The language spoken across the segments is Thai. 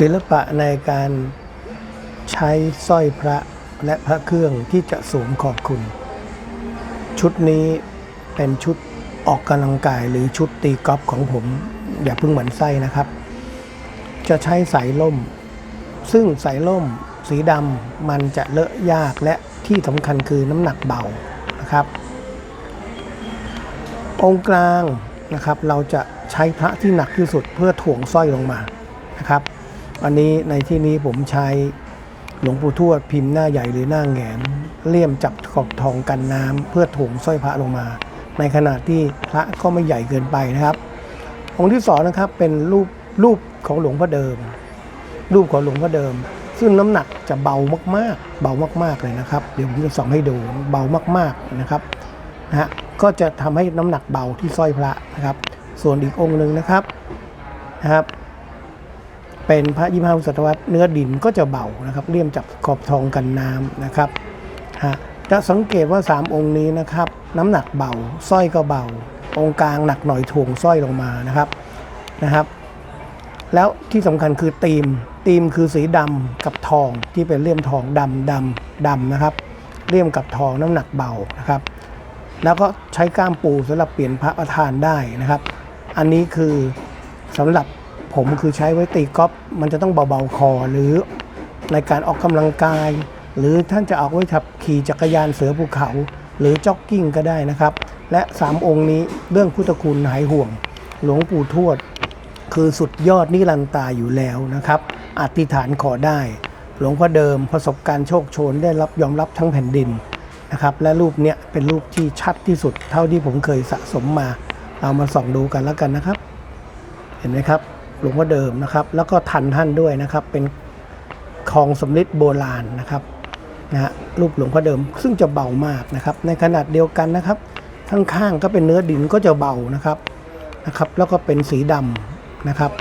ศิลปะในการใช้สร้อยพระและพระเครื่องที่จะสวมขอบคุณ ชุดนี้เป็นชุดออกกำลังกายหรือชุดตีกอล์ฟของผม อย่าเพิ่งหมันไส้นะครับ จะใช้สายล่ม ซึ่งสายล่มสีดำมันจะเลอะยากและที่สำคัญคือน้ำหนักเบานะครับ องกลางนะครับเราจะใช้พระที่หนักที่สุดเพื่อถ่วงสร้อยลงมานะครับ อันนี้ในที่นี้ผมใช้หลวงปู่ทวดพิมพ์หน้าใหญ่หรือหน้าแงนเลี่ยมจับขอบทองกันน้ำเพื่อถ่วงสร้อยพระลงมา ในขณะที่พระก็ไม่ใหญ่เกินไปนะครับ องค์ที่สองนะครับเป็นรูปรูปของหลวงพ่อเดิม รูปของหลวงพ่อเดิม ซึ่งน้ำหนักจะเบามากๆ เบามากๆเลยนะครับ เดี๋ยวผมจะส่องให้ดูเบามากๆนะครับนะฮะก็จะทำให้น้ำหนักเบาที่สร้อยพระนะครับ ส่วนอีกองค์หนึ่งนะครับนะครับ เป็นพระยี่ห้าศตวรรษเนื้อดินก็จะเบานะครับเลี่ยมจับขอบทองกันน้ำนะครับฮะจะสังเกตว่า 3 องค์นี้นะครับ น้ำหนักเบาสร้อยก็เบา องค์กลางหนักหน่อยถ่วงสร้อยลงมานะครับนะครับ แล้วที่สำคัญคือตีมตีมคือสีดำกับทองที่เป็นเลี่ยมทองดำดำดำนะครับเลี่ยมกับทองน้ำหนักเบานะครับ แล้วก็ใช้ก้ามปูสำหรับเปลี่ยนพระประธานได้นะครับ อันนี้คือสำหรับ ผมคือใช้ไว้ตีกอล์ฟมันจะต้องเบาๆคอหรือในการออกกำลังกาย หรือท่านจะเอาไว้ขับขี่จักรยานเสือภูเขา หรือจ็อกกิ้งก็ได้นะครับ และ 3 องค์นี้เรื่องพุทธคุณหายห่วง หลวงปู่ทวด คือสุดยอดนิรันตาอยู่แล้วนะครับอธิษฐานขอได้ หลวงพ่อเดิมประสบการณ์โชคโชนได้รับยอมรับทั้งแผ่นดินนะครับและรูปเนี้ยเป็นรูปที่ชัดที่สุดเท่าที่ผมเคยสะสมมา เอามาส่องดูกันแล้วกันนะครับ เห็นไหมครับ หลวงพ่อเดิมนะครับ แล้วก็ทันท่านด้วยนะครับ เป็นของสำริดโบราณนะครับนะฮะรูปหลวงพ่อเดิมซึ่งจะเบามากนะครับ ในขนาดเดียวกันนะครับ ข้างๆก็เป็นเนื้อดินก็จะเบานะครับนะครับ แล้วก็เป็นสีดำนะครับ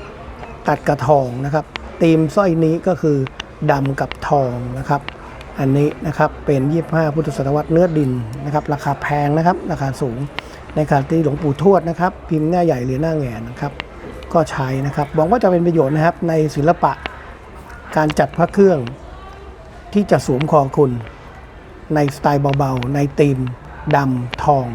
ตัดกระทองนะครับธีมสร้อยนี้ก็คือดำกับทองนะครับ อันนี้นะครับเป็น 25 พุทธศตวรรษเนื้อดินนะครับ ราคาแพงนะครับ ราคาสูงในการที่หลวงปู่ทวดนะครับ พิมพ์หน้าใหญ่หรือหน้าแงนนะครับ ก็ใช้นะครับหวังว่าจะเป็นประโยชน์นะครับในศิลปะการจัดพระเครื่องที่จะสวมคอคุณ ในสไตล์เบาๆ ในธีมดำทอง